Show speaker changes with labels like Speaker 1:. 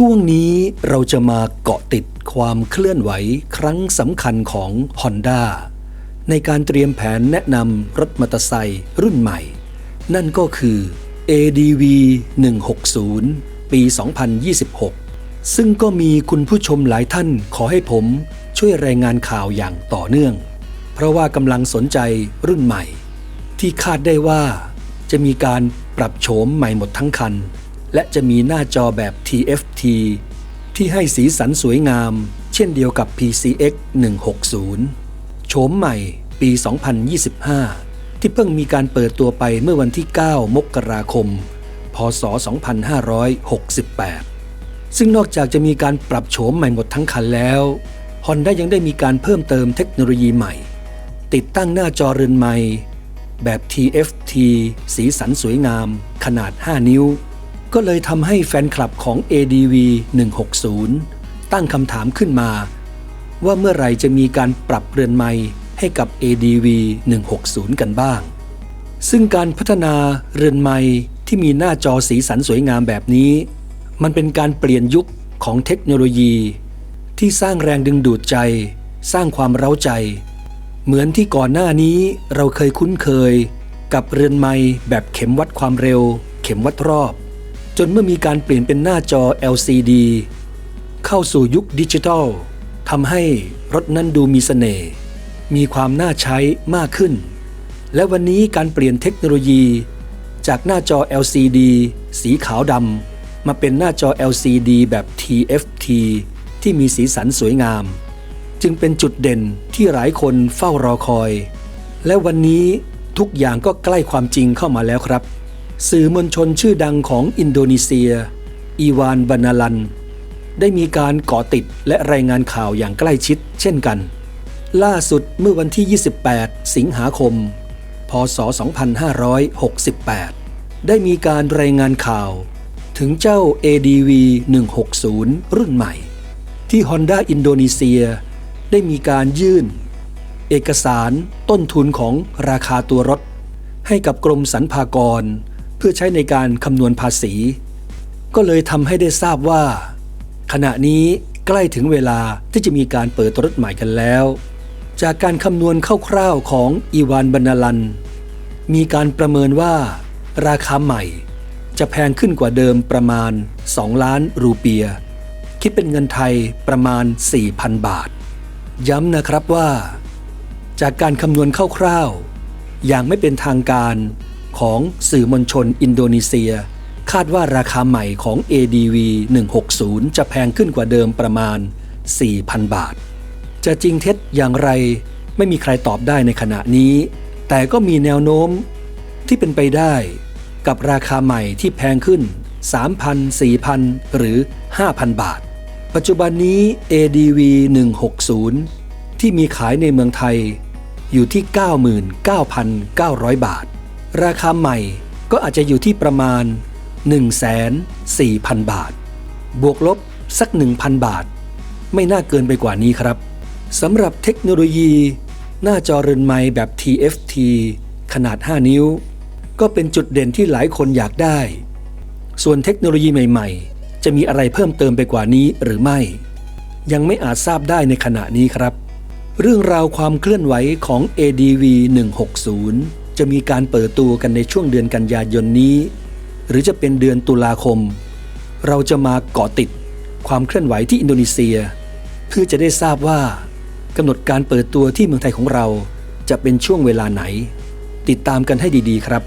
Speaker 1: ช่วงนี้เราจะมาเกาะติดความเคลื่อนไหวครั้งสำคัญของ Honda ในการเตรียมแผนแนะนำรถมอเตอร์ไซค์รุ่นใหม่ นั่นก็คือ ADV 160 ปี 2026 ซึ่งก็มีคุณผู้ชมหลายท่านขอให้ผมช่วยรายงานข่าวอย่างต่อเนื่อง เพราะว่ากำลังสนใจรุ่นใหม่ ที่คาดได้ว่าจะมีการปรับโฉมใหม่หมดทั้งคัน และจะมีหน้าจอแบบ TFT ที่ให้สีสันสวยงาม เช่นเดียวกับ PCX 160 โฉมใหม่ปี 2025 ที่เพิ่งมีการเปิดตัวไปเมื่อวันที่ 9 มกราคม พศ 2568 ซึ่งนอกจากจะมีการปรับโฉมใหม่หมดทั้งคันแล้ว Honda ยังได้มีการเพิ่มเติมเทคโนโลยีใหม่ ติดตั้งหน้าจอเรือนไม้แบบ TFT สีสันสวยงาม ขนาด 5 นิ้ว ก็เลยทำให้แฟนคลับของ ADV 160 ตั้งคำถามขึ้นมา ว่าเมื่อไหร่จะมีการปรับเรือนไม้ให้กับ ADV 160 กันบ้าง ซึ่งการพัฒนาเรือนไม้ที่มีหน้าจอสีสันสวยงามแบบนี้ มันเป็นการเปลี่ยนยุคของเทคโนโลยี ที่สร้างแรงดึงดูดใจ สร้างความเร้าใจ เหมือนที่ก่อนหน้านี้เราเคยคุ้นเคย กับเรือนไม้แบบเข็มวัดความเร็ว เข็มวัดรอบ จนเมื่อมีการเปลี่ยนเป็นหน้าจอ LCD เข้าสู่ยุคดิจิทัลทำให้รถนั้นดูมีเสน่ห์มีความน่าใช้มากขึ้น และวันนี้การเปลี่ยนเทคโนโลยี จากหน้าจอ LCD สีขาวดำมาเป็นหน้าจอ LCD แบบ TFT ที่มีสีสันสวยงาม จึงเป็นจุดเด่นที่หลายคนเฝ้ารอคอย และวันนี้ทุกอย่างก็ใกล้ความจริงเข้ามาแล้วครับ สื่อมวลชนชื่อดังของอินโดนีเซีย อีวานบานาลัน ได้มีการก่อติดและรายงานข่าวอย่างใกล้ชิด เช่นกัน ล่าสุดเมื่อวันที่ 28 สิงหาคม พศ 2568 ได้มีการรายงานข่าว ถึงเจ้า ADV 160 รุ่นใหม่ ที่ Honda อินโดนีเซีย ได้มีการยื่น เอกสารต้นทุนของราคาตัวรถให้กับกรมสรรพากร เพื่อใช้ในการคำนวณภาษี ก็เลยทำให้ได้ทราบว่า ขณะนี้ใกล้ถึงเวลาที่จะมีการเปิดรถใหม่กันแล้ว จากการคำนวณคร่าวๆของอีวานบรรลัน มีการประเมินว่า ราคาใหม่ จะแพงขึ้นกว่าเดิมประมาณ 2 ล้านรูเปีย คิดเป็นเงินไทยประมาณ 4,000 บาท ย้ำนะครับว่า จากการคำนวณคร่าวๆอย่างไม่เป็นทางการ ของสื่อมวลชนอินโดนีเซีย คาดว่าราคาใหม่ของ ADV 160 จะแพงขึ้นกว่าเดิมประมาณ 4,000 บาท จะจริงเท็จอย่างไรไม่มีใครตอบได้ในขณะนี้ แต่ก็มีแนวโน้มที่เป็นไปได้กับราคาใหม่ที่แพงขึ้น 3,000 4,000 หรือ 5,000 บาท ปัจจุบันนี้ ADV 160 ที่มีขายในเมืองไทยอยู่ที่ 99,900 บาท ราคาใหม่ก็อาจจะอยู่ที่ประมาณ1,400,000 บาท บวกลบสัก 1,000 บาท ไม่น่าเกินไปกว่านี้ครับสำหรับเทคโนโลยี หน้าจอเรือนไม้แบบ TFT ขนาด 5 นิ้ว ก็เป็นจุดเด่นที่หลายคนอยากได้ ส่วนเทคโนโลยีใหม่ ๆ จะมีอะไรเพิ่มเติมไปกว่านี้หรือไม่ ยังไม่อาจทราบได้ในขณะนี้ครับ เรื่องราวความเคลื่อนไหวของ ADV 160 จะมีการเปิดตัวกันในช่วงเดือนกันยายนนี้ หรือจะเป็นเดือนตุลาคม เราจะมาเกาะติดความเคลื่อนไหวที่อินโดนีเซีย เพื่อจะได้ทราบว่ากำหนดการเปิดตัวที่เมืองไทยของเรา จะเป็นช่วงเวลาไหน ติดตามกันให้ดีๆครับ